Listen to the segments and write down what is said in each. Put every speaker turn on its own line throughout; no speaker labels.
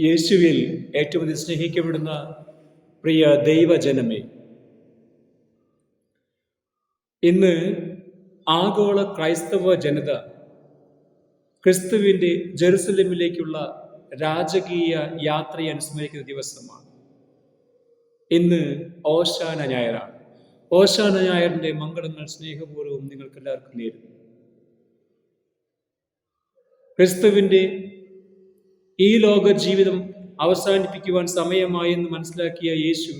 യേശുവിൽ ഏറ്റവും അധികം സ്നേഹിക്കപ്പെടുന്ന പ്രിയ ദൈവജനമേ ഇന്ന് ആഗോള ക്രൈസ്തവ ജനത ക്രിസ്തുവിന്റെ ജെറുസലമിലേക്കുള്ള രാജകീയ യാത്രയെ അനുസ്മരിക്കുന്ന ദിവസമാണ്. ഇന്ന് ഓശാന ഞായറാണ്. ഓശാന ഞായറിന്റെ മംഗളങ്ങൾ സ്നേഹപൂർവം നിങ്ങൾക്കെല്ലാവർക്കും നേരുന്നു. ക്രിസ്തുവിന്റെ ഈ ലോക ജീവിതം അവസാനിപ്പിക്കുവാൻ സമയമായെന്ന് മനസ്സിലാക്കിയ യേശു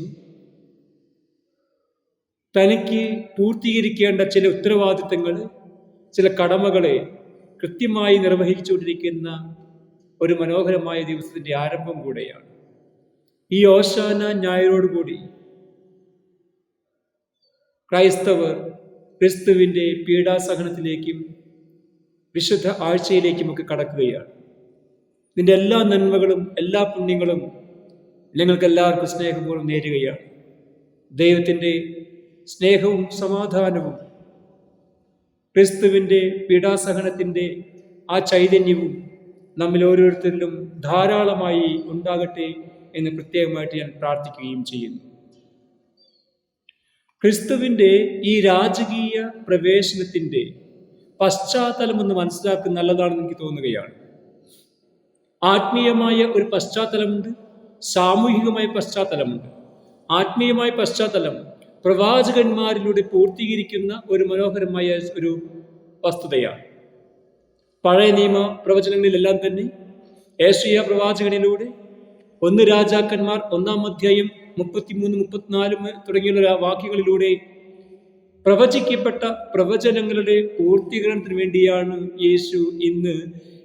തനിക്ക് പൂർത്തീകരിക്കേണ്ട ചില ഉത്തരവാദിത്തങ്ങൾ ചില കടമകളെ കൃത്യമായി നിർവഹിച്ചുകൊണ്ടിരിക്കുന്ന ഒരു മനോഹരമായ ദിവസത്തിന്റെ ആരംഭം കൂടെയാണ്. ഈ ഓശാന ഞായറോടുകൂടി ക്രൈസ്തവർ ക്രിസ്തുവിന്റെ പീഡാസഹനത്തിലേക്കും വിശുദ്ധ ആഴ്ചയിലേക്കുമൊക്കെ കടക്കുകയാണ്. ഇതിന്റെ എല്ലാ നന്മകളും എല്ലാ പുണ്യങ്ങളും ഞങ്ങൾക്ക് എല്ലാവർക്കും സ്നേഹപൂർവം നേരുകയാണ്. ദൈവത്തിന്റെ സ്നേഹവും സമാധാനവും ക്രിസ്തുവിന്റെ പീഡാസഹനത്തിന്റെ ആ ചൈതന്യവും നമ്മിൽ ഓരോരുത്തരിലും ധാരാളമായി ഉണ്ടാകട്ടെ എന്ന് പ്രത്യേകമായിട്ട് ഞാൻ പ്രാർത്ഥിക്കുകയും ചെയ്യുന്നു. ക്രിസ്തുവിന്റെ ഈ രാജകീയ പ്രവേശനത്തിന്റെ പശ്ചാത്തലം ഒന്ന് മനസ്സിലാക്കുന്ന നല്ലതാണെന്ന് എനിക്ക് തോന്നുകയാണ്. ആത്മീയമായ ഒരു പശ്ചാത്തലമുണ്ട് സാമൂഹികമായ പശ്ചാത്തലമുണ്ട്. ആത്മീയമായ പശ്ചാത്തലം പ്രവാചകന്മാരിലൂടെ പൂർത്തീകരിക്കുന്ന ഒരു മനോഹരമായ ഒരു വസ്തുതയാണ്. പഴയ നിയമ പ്രവചനങ്ങളിലെല്ലാം തന്നെ ഏഷ്യ പ്രവാചകനിലൂടെ ഒന്ന് രാജാക്കന്മാർ ഒന്നാം അധ്യായം മുപ്പത്തിമൂന്ന് മുപ്പത്തിനാല് തുടങ്ങിയുള്ള വാക്യങ്ങളിലൂടെ പ്രവചിക്കപ്പെട്ട പ്രവചനങ്ങളുടെ പൂർത്തീകരണത്തിന് വേണ്ടിയാണ് യേശു ഇന്ന്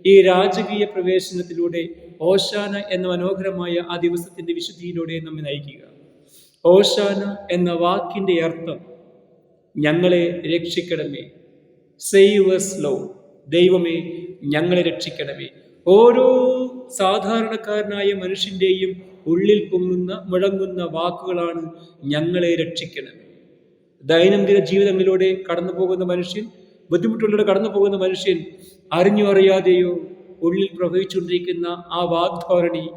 ഈ രാജകീയ പ്രവേശനത്തിലൂടെ ഓശാന എന്ന മനോഹരമായ ആ ദിവസത്തിന്റെ വിശുദ്ധിയിലൂടെ നമ്മെ നയിക്കുക. ഓശാന എന്ന വാക്കിന്റെ അർത്ഥം ഞങ്ങളെ രക്ഷിക്കണമേ. സേവ് ലോ ദൈവമേ ഞങ്ങളെ രക്ഷിക്കണമേ. ഓരോ സാധാരണക്കാരനായ മനുഷ്യന്റെയും ഉള്ളിൽ പൊങ്ങുന്ന മുഴങ്ങുന്ന വാക്കുകളാണ് ഞങ്ങളെ രക്ഷിക്കണമേ. ദൈനംദിന ജീവിതങ്ങളിലൂടെ കടന്നു പോകുന്ന മനുഷ്യൻ ബുദ്ധിമുട്ടുകളിലൂടെ കടന്നു പോകുന്ന മനുഷ്യൻ അറിഞ്ഞോ അറിയാതെയോ ഉള്ളിൽ പ്രവഹിച്ചുകൊണ്ടിരിക്കുന്ന ആ വാഗ്ധോരണി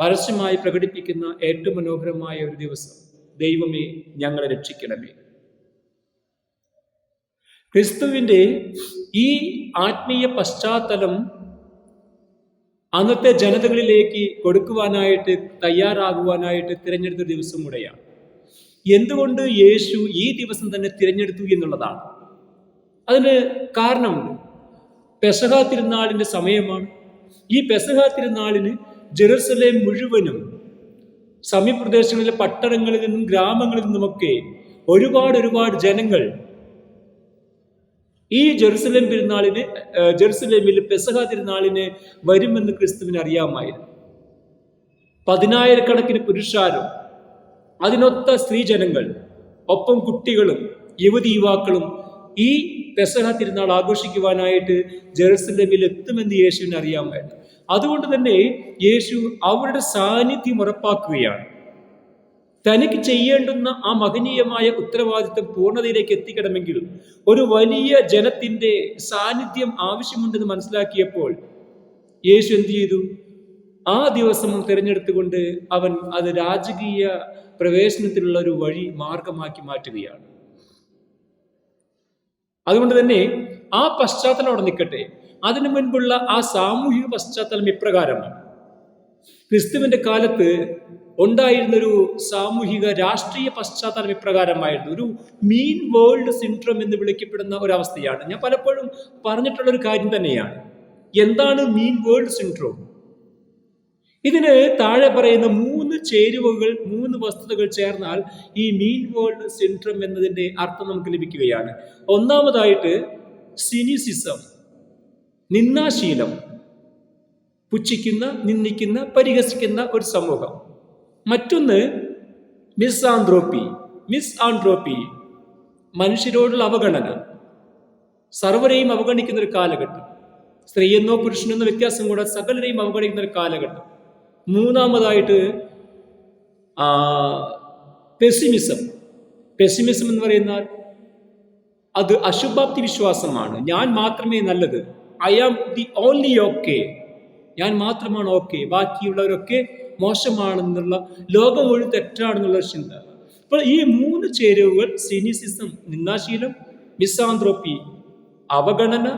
പരസ്യമായി പ്രകടിപ്പിക്കുന്ന ഏറ്റവും മനോഹരമായ ഒരു ദിവസം. ദൈവമേ ഞങ്ങളെ രക്ഷിക്കണമേ. ക്രിസ്തുവിന്റെ ഈ ആത്മീയ പശ്ചാത്തലം അന്നത്തെ ജനതകളിലേക്ക് കൊടുക്കുവാനായിട്ട് തയ്യാറാകുവാനായിട്ട് തിരഞ്ഞെടുത്ത ദിവസം കൂടെയാണ്. എന്തുകൊണ്ട് യേശു ഈ ദിവസം തന്നെ തിരഞ്ഞെടുത്തു എന്നുള്ളതാണ്? അതിന് കാരണമുണ്ട്. പെസഹ തിരുനാളിന്റെ സമയമാണ്. ഈ പെസഹ തിരുനാളിന് ജെറുസലേം മുഴുവനും സമീപ്രദേശങ്ങളിലെ പട്ടണങ്ങളിൽ നിന്നും ഗ്രാമങ്ങളിൽ നിന്നുമൊക്കെ ഒരുപാട് ഒരുപാട് ജനങ്ങൾ ഈ ജെറുസലേം തിരുനാളിന് ജെറുസലേമിൽ പെസഹ തിരുനാളിന് വരുമെന്ന് ക്രിസ്തുവിന് അറിയാമായിരുന്നു. പതിനായിരക്കണക്കിന് പുരുഷാരും അതിനൊത്ത സ്ത്രീജനങ്ങൾ ഒപ്പം കുട്ടികളും യുവതി യുവാക്കളും ഈ പെസഹ തിരുനാൾ ആഘോഷിക്കുവാനായിട്ട് ജെറുസലമിൽ എത്തുമെന്ന് യേശുവിന് അറിയാമായിരുന്നു അതുകൊണ്ട് തന്നെ യേശു അവരുടെ സാന്നിധ്യം ഉറപ്പാക്കുകയാണ്. തനിക്ക് ചെയ്യേണ്ടുന്ന ആ മഹനീയമായ ഉത്തരവാദിത്വം പൂർണതയിലേക്ക് എത്തിക്കണമെങ്കിൽ ഒരു വലിയ ജനത്തിന്റെ സാന്നിധ്യം ആവശ്യമുണ്ടെന്ന് മനസ്സിലാക്കിയപ്പോൾ യേശു എന്ത് ചെയ്തു? ആ ദിവസം തിരഞ്ഞെടുത്തുകൊണ്ട് അവൻ അത് രാജകീയ പ്രവേശനത്തിനുള്ള ഒരു വഴി മാർഗമാക്കി മാറ്റുകയാണ്. അതുകൊണ്ട് തന്നെ ആ പശ്ചാത്തലം അവിടെ നിൽക്കട്ടെ. അതിനു മുൻപുള്ള ആ സാമൂഹിക പശ്ചാത്തലം ഇപ്രകാരമാണ് ക്രിസ്തുവിന്റെ കാലത്ത് ഉണ്ടായിരുന്നൊരു സാമൂഹിക രാഷ്ട്രീയ പശ്ചാത്തലം ഇപ്രകാരമായിരുന്നു. ഒരു മീൻ വേൾഡ് സിൻഡ്രം എന്ന് വിളിക്കപ്പെടുന്ന ഒരവസ്ഥയാണ്. ഞാൻ പലപ്പോഴും പറഞ്ഞിട്ടുള്ള ഒരു കാര്യം തന്നെയാണ്. എന്താണ് മീൻ വേൾഡ് സിൻഡ്രോം ഇതിന് താഴെ പറയുന്ന മൂന്ന് ചേരുവകൾ മൂന്ന് വസ്തുതകൾ ചേർന്നാൽ ഈ മീൻ വേൾഡ് സിൻഡ്രം എന്നതിന്റെ അർത്ഥം നമുക്ക് ലഭിക്കുകയാണ്. ഒന്നാമതായിട്ട് സിനിസിസം നിന്നാശീലം പുച്ഛിക്കുന്ന നിന്ദിക്കുന്ന പരിഹസിക്കുന്ന ഒരു സമൂഹം. മറ്റൊന്ന് മിസ് ആന്ത്രോപ്പി മിസ് ആന്ത്രോപ്പി മനുഷ്യരോടുള്ള അവഗണന. സർവരെയും അവഗണിക്കുന്ന ഒരു കാലഘട്ടം. സ്ത്രീയെന്നോ പുരുഷനെന്നോ വ്യത്യാസം കൂടാതെ സകലരെയും അവഗണിക്കുന്ന ഒരു കാലഘട്ടം. മൂന്നാമതായിട്ട് പെസിമിസം പെസിമിസം എന്ന് പറയുന്നാൽ അത് അശുഭാപ്തി വിശ്വാസമാണ്. ഞാൻ മാത്രമേ നല്ലത്. I am the only okay ഞാൻ മാത്രമാണ് ഓക്കെ ബാക്കിയുള്ളവരൊക്കെ മോശമാണെന്നുള്ള ലോകം മുഴുവൻ തെറ്റാണെന്നുള്ള ഒരു ചിന്ത. അപ്പോൾ ഈ മൂന്ന് ചേരുവകൾ സിനിസിസം നിന്നാശീലം മിസാന്ത്രോപ്പി അവഗണന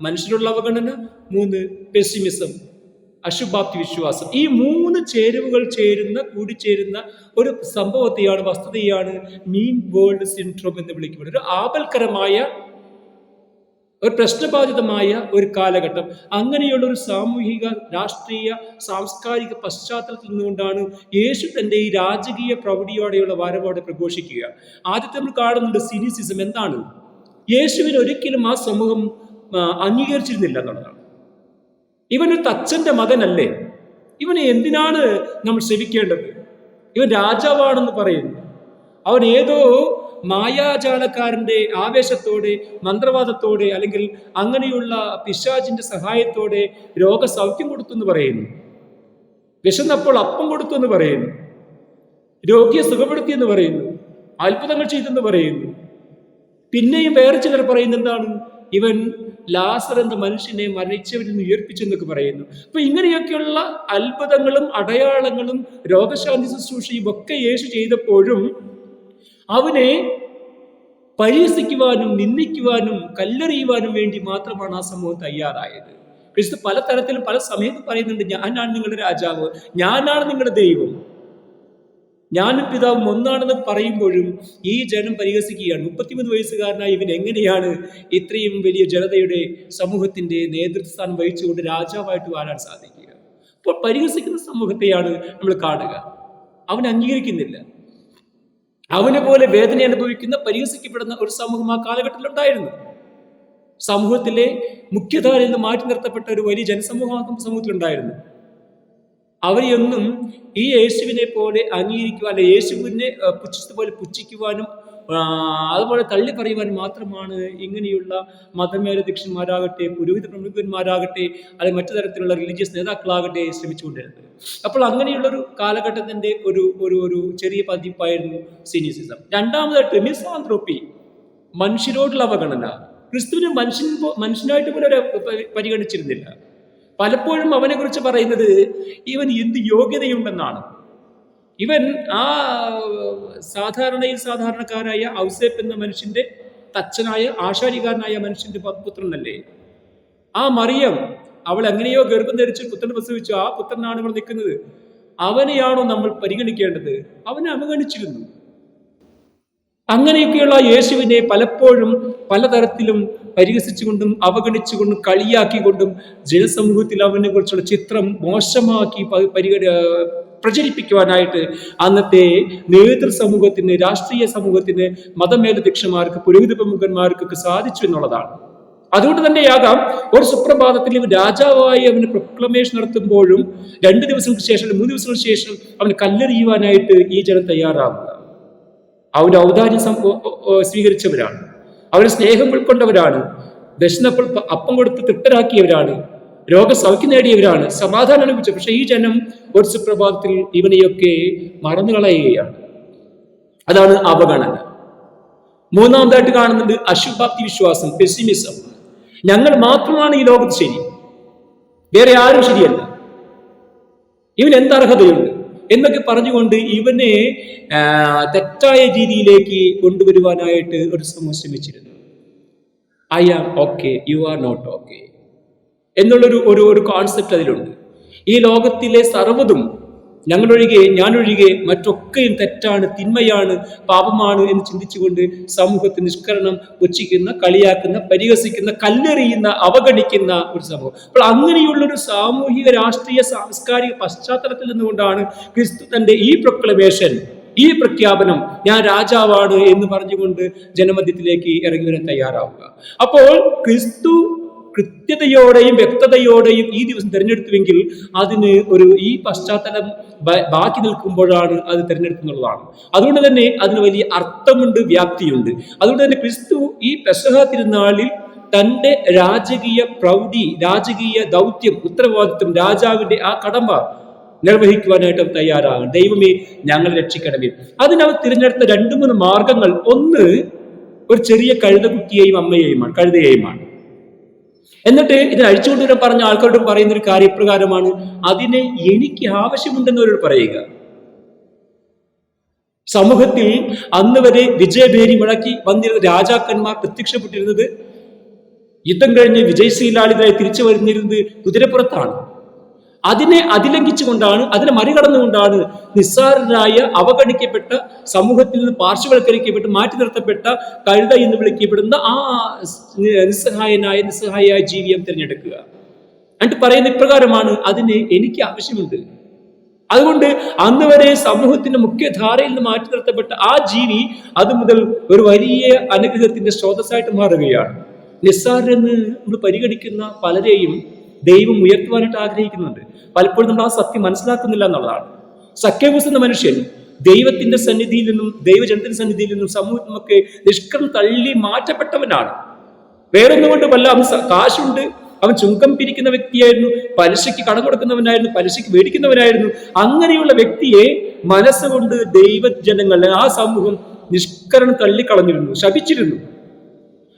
മനുഷ്യരുള്ള അവഗണന മൂന്ന് പെസിമിസം അശുഭാപ്തി വിശ്വാസം. ഈ മൂന്ന് ചേരുവകൾ ചേരുന്ന കൂടിച്ചേരുന്ന ഒരു സംഭവത്തെയാണ് വസ്തുതയാണ് മീൻ വേൾഡ് സിൻഡ്രോം എന്ന് വിളിക്കുന്നത് ഒരു ആപൽക്കരമായ ഒരു പ്രശ്നബാധിതമായ ഒരു കാലഘട്ടം. അങ്ങനെയുള്ള ഒരു സാമൂഹിക രാഷ്ട്രീയ സാംസ്കാരിക പശ്ചാത്തലത്തിൽ നിന്നുകൊണ്ടാണ് യേശു തന്റെ ഈ രാജകീയ പ്രൗഢിയോടെയുള്ള വരവോടെ പ്രഘോഷിക്കുക. ആദ്യത്തെ നമ്മൾ കാണുന്നുണ്ട് സിനിസിസം. എന്താണ്? യേശുവിന് ഒരിക്കലും ആ സമൂഹം അംഗീകരിച്ചിരുന്നില്ല എന്നുള്ളതാണ്. ഇവനൊരു തച്ചന്റെ മകനല്ലേ? ഇവനെ എന്തിനാണ് നമ്മൾ ശ്രമിക്കേണ്ടത്? ഇവൻ രാജാവാണെന്ന് പറയുന്നു. അവൻ ഏതോ മായാജാലക്കാരന്റെ ആവേശത്തോടെ മന്ത്രവാദത്തോടെ അല്ലെങ്കിൽ അങ്ങനെയുള്ള പിശാചിന്റെ സഹായത്തോടെ രോഗസൗഖ്യം കൊടുത്തു എന്ന് പറയുന്നു. വിശന്നപ്പോൾ അപ്പം കൊടുത്തു എന്ന് പറയുന്നു. രോഗിയെ സുഖപ്പെടുത്തി എന്ന് പറയുന്നു. അത്ഭുതങ്ങൾ ചെയ്തെന്ന് പറയുന്നു. പിന്നെയും വേറെ ചിലർ പറയുന്നത് എന്താണ്? ഇവൻ ലാസർ എന്ന മനുഷ്യനെ മരിച്ചവരിൽ നിന്ന് ഉയർപ്പിച്ചെന്നൊക്കെ പറയുന്നു. അപ്പൊ ഇങ്ങനെയൊക്കെയുള്ള അത്ഭുതങ്ങളും അടയാളങ്ങളും രോഗശാന്തി ശുശ്രൂഷയും ഒക്കെ യേശു ചെയ്തപ്പോഴും അവനെ പരിഹസിക്കുവാനും നിന്ദിക്കുവാനും കല്ലെറിയുവാനും വേണ്ടി മാത്രമാണ് ആ സമൂഹം തയ്യാറായത്. ക്രിസ്തു പല തരത്തിലും പല സമയത്തും പറയുന്നുണ്ട് ഞാനാണ് നിങ്ങളുടെ രാജാവ്. ഞാനാണ് നിങ്ങളുടെ ദൈവം. ഞാനും പിതാവും ഒന്നാണെന്ന് പറയുമ്പോഴും ഈ ജനം പരിഹസിക്കുകയാണ്. മുപ്പത്തിമൂന്ന് വയസ്സുകാരനായ ഇവൻ എങ്ങനെയാണ് ഇത്രയും വലിയ ജനതയുടെ സമൂഹത്തിന്റെ നേതൃസ്ഥാനം വഹിച്ചുകൊണ്ട് രാജാവായിട്ട് വാഴാൻ സാധിക്കുക? അപ്പോൾ പരിഹസിക്കുന്ന സമൂഹത്തെയാണ് നമ്മൾ കാണുക. അവൻ അംഗീകരിക്കുന്നില്ല. അവനെ പോലെ വേദന അനുഭവിക്കുന്ന പരിഹസിക്കപ്പെടുന്ന ഒരു സമൂഹം ആ കാലഘട്ടത്തിൽ ഉണ്ടായിരുന്നു. സമൂഹത്തിലെ മുഖ്യധാരയിൽ നിന്ന് മാറ്റി നിർത്തപ്പെട്ട ഒരു വലിയ ജനസമൂഹം സമൂഹത്തിലുണ്ടായിരുന്നു. അവരെയൊന്നും ഈ യേശുവിനെ പോലെ അംഗീകരിക്കുവാൻ അല്ലെ യേശുവിനെ പുച്ഛിച്ചത് പോലെ പുച്ഛിക്കുവാനും അതുപോലെ തള്ളി പറയുവാനും മാത്രമാണ് ഇങ്ങനെയുള്ള മതമേലധ്യക്ഷന്മാരാകട്ടെ പുരോഹിത പ്രമുഖന്മാരാകട്ടെ അല്ലെങ്കിൽ മറ്റു തരത്തിലുള്ള റിലീജിയസ് നേതാക്കളാകട്ടെ ശ്രമിച്ചുകൊണ്ടിരുന്നത്. അപ്പോൾ അങ്ങനെയുള്ള ഒരു കാലഘട്ടത്തിന്റെ ഒരു ഒരു ഒരു ചെറിയ പതിപ്പായിരുന്നു സിനിസിസം രണ്ടാമതായിട്ട് മിസാന്ത്രോപ്പി മനുഷ്യരോടുള്ള അവഗണന. ക്രിസ്തുവിനെ മനുഷ്യൻ മനുഷ്യനായിട്ട് പോലും അവരെ പരിഗണിച്ചിരുന്നില്ല. പലപ്പോഴും അവനെ കുറിച്ച് പറയുന്നത് ഇവൻ എന്ത് യോഗ്യതയുണ്ടെന്നാണ്. ഇവൻ ആ സാധാരണയിൽ സാധാരണക്കാരായ ഔസേപ്പ് എന്ന മനുഷ്യന്റെ തച്ചനായ ആശാരികാരനായ മനുഷ്യന്റെ പുത്രനല്ലേ? ആ മറിയം അവൾ എങ്ങനെയോ ഗർഭം ധരിച്ച് പുത്രൻ പ്രസവിച്ചു. ആ പുത്രനാണ് ഇവിടെ നിൽക്കുന്നത്. അവനെയാണോ നമ്മൾ പരിഗണിക്കേണ്ടത്? അവനെ അവഗണിച്ചിരുന്നു. അങ്ങനെയൊക്കെയുള്ള യേശുവിനെ പലപ്പോഴും പലതരത്തിലും പരിഹസിച്ചുകൊണ്ടും അവഗണിച്ചുകൊണ്ടും കളിയാക്കിക്കൊണ്ടും ജനസമൂഹത്തിൽ അവനെ കുറിച്ചുള്ള ചിത്രം മോശമാക്കി പരിഗണ പ്രചരിപ്പിക്കുവാനായിട്ട് അന്നത്തെ നേതൃ സമൂഹത്തിന് രാഷ്ട്രീയ സമൂഹത്തിന് മതമേലധ്യക്ഷന്മാർക്ക് പുരോഹിത പ്രമുഖന്മാർക്കൊക്കെ സാധിച്ചു എന്നുള്ളതാണ്. അതുകൊണ്ട് തന്നെയാകാം ഒരു സുപ്രഭാതത്തിൽ രാജാവായി അവന് പ്രൊക്ലമേഷൻ നടത്തുമ്പോഴും രണ്ട് ദിവസങ്ങൾക്ക് ശേഷം മൂന്ന് ദിവസങ്ങൾക്ക് ശേഷം അവന് കല്ലെറിയുവാനായിട്ട് ഈ ജനം തയ്യാറാവുക അവന്റെ ഔദാര്യം സ്വീകരിച്ചവരാണ്. അവർ സ്നേഹം ഉൾക്കൊണ്ടവരാണ്. ദക്ഷിണപ്പോൾ അപ്പം കൊടുത്ത് തൃപ്തരാക്കിയവരാണ്. രോഗസൗഖ്യം നേടിയവരാണ്. സമാധാനം അനുഭവിച്ചു പക്ഷെ ഈ ജനം ഒരു സുപ്രഭാതത്തിൽ ഇവനെയൊക്കെ മറന്നു കളയുകയാണ്. അതാണ് അവഗണന. മൂന്നാമതായിട്ട് കാണുന്നുണ്ട് അശുഭാപ്തി വിശ്വാസം പെസിമിസം ഞങ്ങൾ മാത്രമാണ് ഈ ലോകത്ത് ശരി. വേറെ ആരും ശരിയല്ല. ഇവൻ എന്ത് അർഹതയുണ്ട്? എന്നൊക്കെ പറഞ്ഞുകൊണ്ട് ഇവനെ തെറ്റായ രീതിയിലേക്ക് കൊണ്ടുവരുവാനായിട്ട് ഒരു ശ്രമം ശ്രമിച്ചിരുന്നു. I am okay you are not okay എന്നുള്ളൊരു ഒരു ഒരു കോൺസെപ്റ്റ് അതിലുണ്ട്. ഈ ലോകത്തിലെ സർവതും ഞങ്ങളൊഴികെ ഞാനൊഴികെ മറ്റൊക്കെയും തെറ്റാണ് തിന്മയാണ് പാപമാണ് എന്ന് ചിന്തിച്ചുകൊണ്ട് സമൂഹത്തെ നിഷ്കരണം പുച്ഛിക്കുന്ന കളിയാക്കുന്ന പരിഹസിക്കുന്ന കല്ലെറിയുന്ന അവഗണിക്കുന്ന ഒരു സമൂഹം. അപ്പോൾ അങ്ങനെയുള്ളൊരു സാമൂഹിക രാഷ്ട്രീയ സാംസ്കാരിക പശ്ചാത്തലത്തിൽ നിന്നുകൊണ്ടാണ് ക്രിസ്തു തന്റെ ഈ പ്രൊക്ലമേഷൻ ഈ പ്രഖ്യാപനം ഞാൻ രാജാവാണ് എന്ന് പറഞ്ഞുകൊണ്ട് ജനമധ്യത്തിലേക്ക് ഇറങ്ങി വരാൻ തയ്യാറാവുക. അപ്പോൾ ക്രിസ്തു കൃത്യതയോടെയും വ്യക്തതയോടെയും ഈ ദിവസം തിരഞ്ഞെടുത്തുവെങ്കിൽ അതിന് ഒരു ഈ പശ്ചാത്തലം ബാക്കി നിൽക്കുമ്പോഴാണ് അത് തിരഞ്ഞെടുക്കുന്നുള്ളതാണ് അതുകൊണ്ട് തന്നെ അതിന് വലിയ അർത്ഥമുണ്ട് വ്യാപ്തിയുണ്ട്. അതുകൊണ്ട് തന്നെ ക്രിസ്തു ഈ പെസഹ തിരുനാളിൽ തന്റെ രാജകീയ പ്രൗഢി രാജകീയ ദൗത്യം ഉത്തരവാദിത്വം രാജാവിന്റെ ആ കടമ്പ നിർവഹിക്കുവാനായിട്ട് തയ്യാറാകണം. ദൈവമേ ഞങ്ങൾ രക്ഷിക്കണമേ. അതിനവർ തിരഞ്ഞെടുത്ത രണ്ടു മൂന്ന് മാർഗങ്ങൾ. ഒന്ന് ഒരു ചെറിയ കഴുതക്കുട്ടിയെയും അമ്മയെയുമാണ് കഴുതയെയുമാണ്. എന്നിട്ട് ഇതിനെ അഴിച്ചുകൊണ്ടുവരാൻ പറഞ്ഞ ആൾക്കാരോട് പറയുന്ന ഒരു കാര്യം ഇപ്രകാരമാണ് അതിനെ എനിക്ക് ആവശ്യമുണ്ടെന്ന് അവരോട് പറയുക. സമൂഹത്തിൽ അന്ന് വരെ വിജയഭേരി മുഴക്കി വന്നിരുന്ന രാജാക്കന്മാർ പ്രത്യക്ഷപ്പെട്ടിരുന്നത് യുദ്ധം കഴിഞ്ഞ് വിജയശ്രീലാളിതരായി തിരിച്ചു വരുന്നിരുന്നത് കുതിരപ്പുറത്താണ്. അതിനെ അതിലംഘിച്ചുകൊണ്ടാണ് അതിനെ മറികടന്നുകൊണ്ടാണ് നിസ്സാരരായ അവഗണിക്കപ്പെട്ട സമൂഹത്തിൽ നിന്ന് പാർശ്വവൽക്കരിക്കപ്പെട്ട് മാറ്റി നിർത്തപ്പെട്ട കഴുത എന്ന് വിളിക്കപ്പെടുന്ന ആ നിസ്സഹായനായ നിസ്സഹായ ജീവിയം തിരഞ്ഞെടുക്കുക. എന്നിട്ട് പറയുന്ന ഇപ്രകാരമാണ് അതിന് എനിക്ക് ആവശ്യമുണ്ട്. അതുകൊണ്ട് അന്ന് വരെ സമൂഹത്തിന്റെ മുഖ്യധാരയിൽ നിന്ന് മാറ്റി നിർത്തപ്പെട്ട ആ ജീവി അത് മുതൽ ഒരു വലിയ അനുഗ്രഹത്തിന്റെ സ്രോതസ്സായിട്ട് മാറുകയാണ്. നിസ്സാരെന്ന് നമ്മൾ പരിഗണിക്കുന്ന പലരെയും ദൈവം ഉയർത്തുവാനായിട്ട് ആഗ്രഹിക്കുന്നുണ്ട്. പലപ്പോഴും നമ്മൾ ആ സത്യം മനസ്സിലാക്കുന്നില്ല എന്നുള്ളതാണ്. സഖ്യബൂസ് എന്ന മനുഷ്യൻ ദൈവത്തിന്റെ സന്നിധിയിൽ നിന്നും ദൈവജനത്തിന്റെ സന്നിധിയിൽ നിന്നും സമൂഹത്തിൽ നിന്നൊക്കെ നിഷ്കം തള്ളി മാറ്റപ്പെട്ടവനാണ്. വേറൊന്നും കൊണ്ടുമല്ല അവൻ കാശുണ്ട്. അവൻ ചുങ്കം പിരിക്കുന്ന വ്യക്തിയായിരുന്നു. പലിശയ്ക്ക് കടം കൊടുക്കുന്നവനായിരുന്നു. പലിശയ്ക്ക് മേടിക്കുന്നവനായിരുന്നു. അങ്ങനെയുള്ള വ്യക്തിയെ മനസ്സുകൊണ്ട് ദൈവജനങ്ങളെ ആ സമൂഹം നിഷ്കരണം തള്ളിക്കളഞ്ഞിരുന്നു ശപിച്ചിരുന്നു.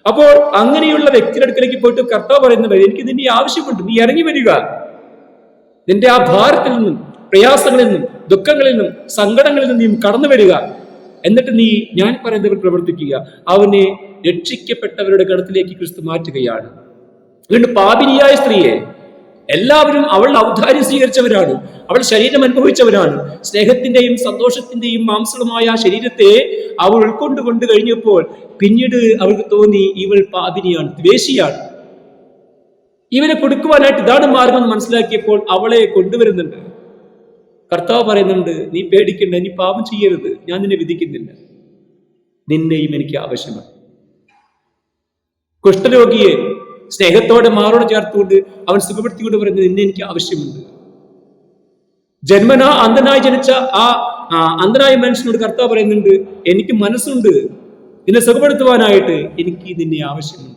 അപ്പോൾ അങ്ങനെയുള്ള വ്യക്തിയുടെ അടുക്കലേക്ക് പോയിട്ട് കർത്താവ് പറയുന്നത് എനിക്ക് നിന്റെ ആവശ്യമുണ്ട്. നീ ഇറങ്ങി വരിക. നിന്റെ ആ ഭാരത്തിൽ നിന്നും പ്രയാസങ്ങളിൽ നിന്നും ദുഃഖങ്ങളിൽ നിന്നും സങ്കടങ്ങളിൽ നിന്നും നീ കടന്നു വരിക. എന്നിട്ട് നീ ഞാൻ പറയുന്നവർ പ്രവർത്തിക്കുക. അവനെ രക്ഷിക്കപ്പെട്ടവരുടെ ഗണത്തിലേക്ക് ക്രിസ്തു മാറ്റുകയാണ്. വീണ്ടും പാപിനിയായ സ്ത്രീയെ എല്ലാവരും അവളുടെ ഔദാര്യം സ്വീകരിച്ചവരാണ്. അവൾ ശരീരം അനുഭവിച്ചവരാണ് സ്നേഹത്തിന്റെയും സന്തോഷത്തിന്റെയും മാംസളമായ ശരീരത്തെ അവൾ ഉൾക്കൊണ്ട് കൊണ്ട് കഴിഞ്ഞപ്പോൾ പിന്നീട് അവൾക്ക് തോന്നി ഇവൾ പാപിനിയാണ് ദ്വേഷിയാണ്. ഇവനെ കൊടുക്കുവാനായിട്ട് ഇതാണ് മാർഗം എന്ന് മനസ്സിലാക്കിയപ്പോൾ അവളെ കൊണ്ടുവരുന്നുണ്ട്. കർത്താവ് പറയുന്നുണ്ട് നീ പേടിക്കണ്ട നീ പാപം ചെയ്യരുത്. ഞാൻ നിന്നെ വിധിക്കുന്നില്ല. നിന്നെയും എനിക്ക് ആവശ്യമാണ്. കുഷ്ഠരോഗിയെ സ്നേഹത്തോടെ മാറോട് ചേർത്തുകൊണ്ട് അവൻ സുഖപ്പെടുത്തിക്കൊണ്ട് പറയുന്നത് നിന്നെ എനിക്ക് ആവശ്യമുണ്ട്. ജന്മന അന്ധനായി ജനിച്ച ആ അന്ധനായ മനുഷ്യനോട് കർത്താവ് പറയുന്നുണ്ട് എനിക്ക് മനസ്സുണ്ട്. നിന്നെ സുഖപ്പെടുത്തുവാനായിട്ട് എനിക്ക് നിന്നെ ആവശ്യമുണ്ട്.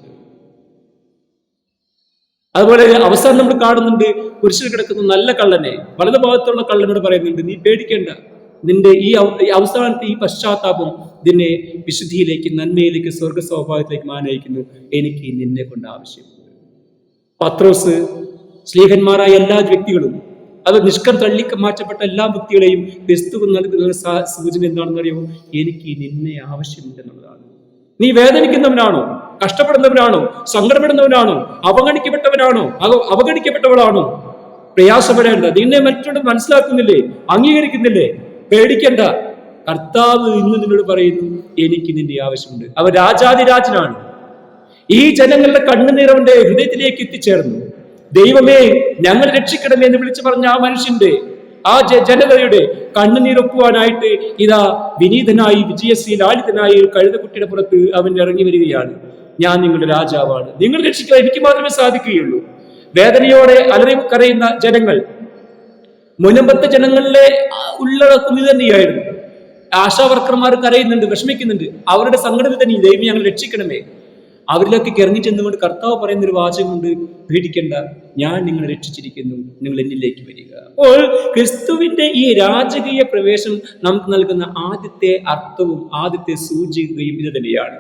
അതുപോലെ അവസാനം നമ്മൾ കാണുന്നുണ്ട് കുരിശിൽ കിടക്കുന്ന നല്ല കള്ളനെ വലതു ഭാഗത്തുള്ള കള്ളനോട് പറയുന്നുണ്ട് നീ പേടിക്കേണ്ട. നിന്റെ ഈ അവസാനത്തെ ഈ പശ്ചാത്താപം നിന്നെ വിശുദ്ധിയിലേക്ക് നന്മയിലേക്ക് സ്വർഗ സ്വഭാവത്തിലേക്ക് മാനയിക്കുന്നു. എനിക്ക് നിന്നെ കൊണ്ട് ആവശ്യമുണ്ട്. പത്രോസ് സ്ലീഹന്മാരായ എല്ലാ വ്യക്തികളും അത് നിഷ്കർ തള്ളി മാറ്റപ്പെട്ട എല്ലാ വ്യക്തികളെയും ക്രിസ്തു നൽകുന്ന സൂചന എന്താണെന്ന് അറിയുമോ എനിക്ക് നിന്നെ ആവശ്യമുണ്ടെന്നുള്ളതാണ് നീ വേദനിക്കുന്നവനാണോ? കഷ്ടപ്പെടുന്നവനാണോ സങ്കടപ്പെടുന്നവനാണോ? അവഗണിക്കപ്പെട്ടവനാണോ അവഗണിക്കപ്പെട്ടവളാണോ? പ്രയാസപ്പെടേണ്ട. നിന്നെ മറ്റൊരു മനസ്സിലാക്കുന്നില്ലേ? അംഗീകരിക്കുന്നില്ലേ? പേടിക്കണ്ട. കർത്താവ് ഇന്ന് നിന്നോട് പറയുന്നു എനിക്ക് നിന്റെ ആവശ്യമുണ്ട്. അവൻ രാജാതിരാജനാണ്. ഈ ജനങ്ങളുടെ കണ്ണുനീറവന്റെ ഹൃദയത്തിലേക്ക് എത്തിച്ചേർന്നു. ദൈവമേ ഞങ്ങൾ രക്ഷിക്കണമേ എന്ന് വിളിച്ചു പറഞ്ഞ ആ മനുഷ്യന്റെ ആ ജനതയുടെ കണ്ണുനീരൊക്കുവാനായിട്ട് ഇതാ വിനീതനായി വിജയസി ലാളിതനായി ഒരു കഴുതക്കുട്ടിയുടെ പുറത്ത് അവൻ ഇറങ്ങി വരികയാണ്. ഞാൻ നിങ്ങളുടെ രാജാവാണ്. നിങ്ങൾ രക്ഷിക്കാൻ എനിക്ക് മാത്രമേ സാധിക്കുകയുള്ളൂ. വേദനയോടെ അലറി കരയുന്ന ജനങ്ങൾ മുനമ്പത്തെ ജനങ്ങളിലെ ഉള്ളടക്കം ഇത് തന്നെയായിരുന്നു. ആശാവർക്കർമാർ കരയുന്നുണ്ട് വിഷമിക്കുന്നുണ്ട്. അവരുടെ സംഘടന തന്നെ ദൈവം ഞങ്ങൾ രക്ഷിക്കണമേ. അവരിലൊക്കെ ഇറങ്ങി ചെന്നുകൊണ്ട് കർത്താവ് പറയുന്ന ഒരു വാചകമുണ്ട് പേടിക്കേണ്ട ഞാൻ നിങ്ങളെ രക്ഷിച്ചിരിക്കുന്നു നിങ്ങൾ എന്നിലേക്ക് വരിക. അപ്പോൾ ക്രിസ്തുവിന്റെ ഈ രാജകീയ പ്രവേശം നമുക്ക് നൽകുന്ന ആദ്യത്തെ അർത്ഥവും ആദ്യത്തെ സൂചികയും ഇത് തന്നെയാണ്.